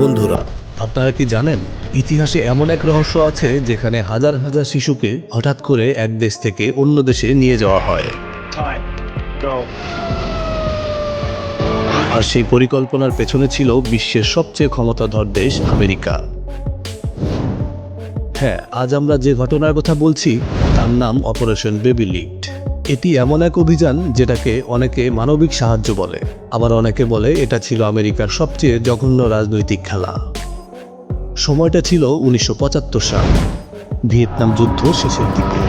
বন্ধুরা, আপনারা কি জানেন, ইতিহাসে এমন এক রহস্য আছে যেখানে হাজার হাজার শিশুকে হঠাৎ করে এক দেশ থেকে অন্য দেশে নিয়ে যাওয়া হয়। আর সেই পরিকল্পনার পেছনে ছিল বিশ্বের সবচেয়ে ক্ষমতাধর দেশ, আমেরিকা। হ্যাঁ আজ আমরা যে ঘটনার কথা বলছি, তার নাম অপারেশন বেবি লিফট এটি এমন এক অভিযান যেটাকে অনেকে মানবিক সাহায্য বলে। আবার অনেকে বলে এটা ছিল আমেরিকার সবচেয়ে জঘন্য রাজনৈতিক খেলা। সময়টা ছিল উনিশশো পঁচাত্তর সাল। ভিয়েতনাম যুদ্ধ শেষের দিকে।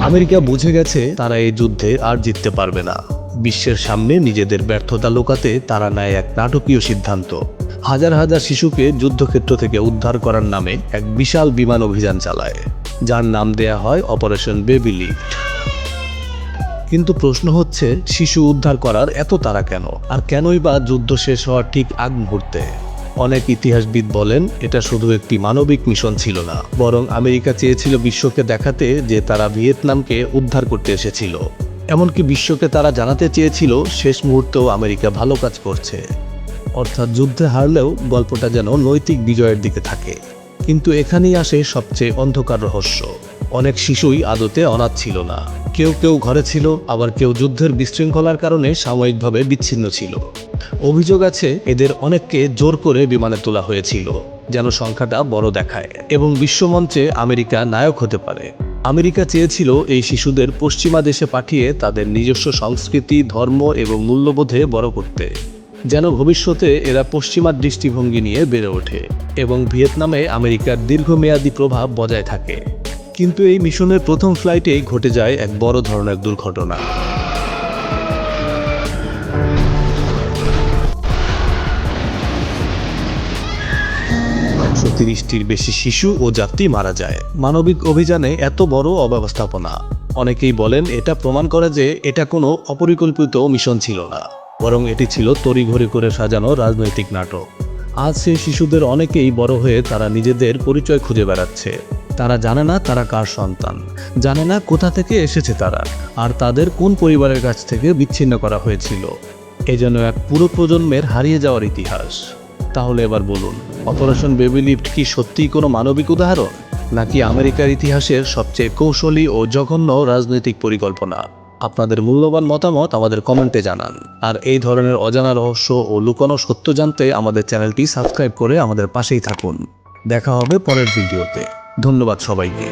আমেরিকা বুঝে গেছে তারা এই যুদ্ধে আর জিততে পারবে না। বিশ্বের সামনে নিজেদের ব্যর্থতা লুকাতে তারা নেয় এক নাটকীয় সিদ্ধান্ত। হাজার হাজার শিশুকে যুদ্ধক্ষেত্র থেকে উদ্ধার করার নামে এক বিশাল বিমান অভিযান চালায়। যার নাম দেয়া হয় অপারেশন বেবি লিফট। কিন্তু প্রশ্ন হচ্ছে, শিশু উদ্ধার করার এত তারা কেন? আর কেনই বা যুদ্ধ শেষ হওয়ার ঠিক আগ মুহূর্তে? অনেক ইতিহাসবিদ বলেন, এটা শুধু একটি মানবিক মিশন ছিল না, বরং আমেরিকা চেয়েছিল বিশ্বকে দেখাতে যে তারা ভিয়েতনামকে উদ্ধার করতে এসেছিল। এমনকি বিশ্বকে তারা জানাতে চেয়েছিল, শেষ মুহূর্তেও আমেরিকা ভালো কাজ করছে। অর্থাৎ যুদ্ধে হারলেও গল্পটা যেন নৈতিক বিজয়ের দিকে থাকে। কিন্তু এখানেই আসে সবচেয়ে অন্ধকার রহস্য। অনেক শিশুই আদতে অনাথ ছিল না। কেউ কেউ ঘরে ছিল, আবার কেউ যুদ্ধের বিশৃঙ্খলার কারণে সাময়িকভাবে বিচ্ছিন্ন ছিল। অভিযোগ আছে, এদের অনেককে জোর করে বিমানে তোলা হয়েছিল, যেন সংখ্যাটা বড় দেখায়। এবং বিশ্বমঞ্চে আমেরিকা নায়ক হতে পারে। আমেরিকা চেয়েছিল এই শিশুদের পশ্চিমা দেশে পাঠিয়ে তাদের নিজস্ব সংস্কৃতি, ধর্ম এবং মূল্যবোধে বড় করতে। যেন ভবিষ্যতে এরা পশ্চিমার দৃষ্টিভঙ্গি নিয়ে বেড়ে ওঠে এবং ভিয়েতনামে আমেরিকার দীর্ঘমেয়াদী প্রভাব বজায় থাকে। কিন্তু এই মিশনের প্রথম ফ্লাইটেই ঘটে যায় এক বড় ধরনের দুর্ঘটনা। তিরিশটির বেশি শিশু ও যাত্রী মারা যায়। মানবিক অভিযানে এত বড় অব্যবস্থাপনা। অনেকেই বলেন, এটা প্রমাণ করে যে এটা কোনো অপরিকল্পিত মিশন ছিল না। বরং এটি ছিল তড়িঘড়ি করে সাজানো রাজনৈতিক নাটক। আজ সেই শিশুদের অনেকেই বড় হয়ে তারা নিজেদের পরিচয় খুঁজে বেড়াচ্ছে। তারা জানে না তারা কার সন্তান। জানে না কোথা থেকে এসেছে তারা, আর তাদের কোন পরিবারের কাছ থেকে বিচ্ছিন্ন করা হয়েছিল। এ যেন এক পুরো প্রজন্মের হারিয়ে যাওয়ার ইতিহাস। তাহলে এবার বলুন, অপারেশন বেবি লিফট কি সত্যিই কোনো মানবিক উদাহরণ? নাকি আমেরিকার ইতিহাসের সবচেয়ে কৌশলী ও জঘন্য রাজনৈতিক পরিকল্পনা? আপনাদের মূল্যবান মতামত আমাদের কমেন্টে জানান। আর এই ধরনের অজানা রহস্য ও লুকানো সত্য জানতে আমাদের চ্যানেলটি সাবস্ক্রাইব করে আমাদের পাশেই থাকুন। দেখা হবে পরের ভিডিওতে। ধন্যবাদ সবাইকে।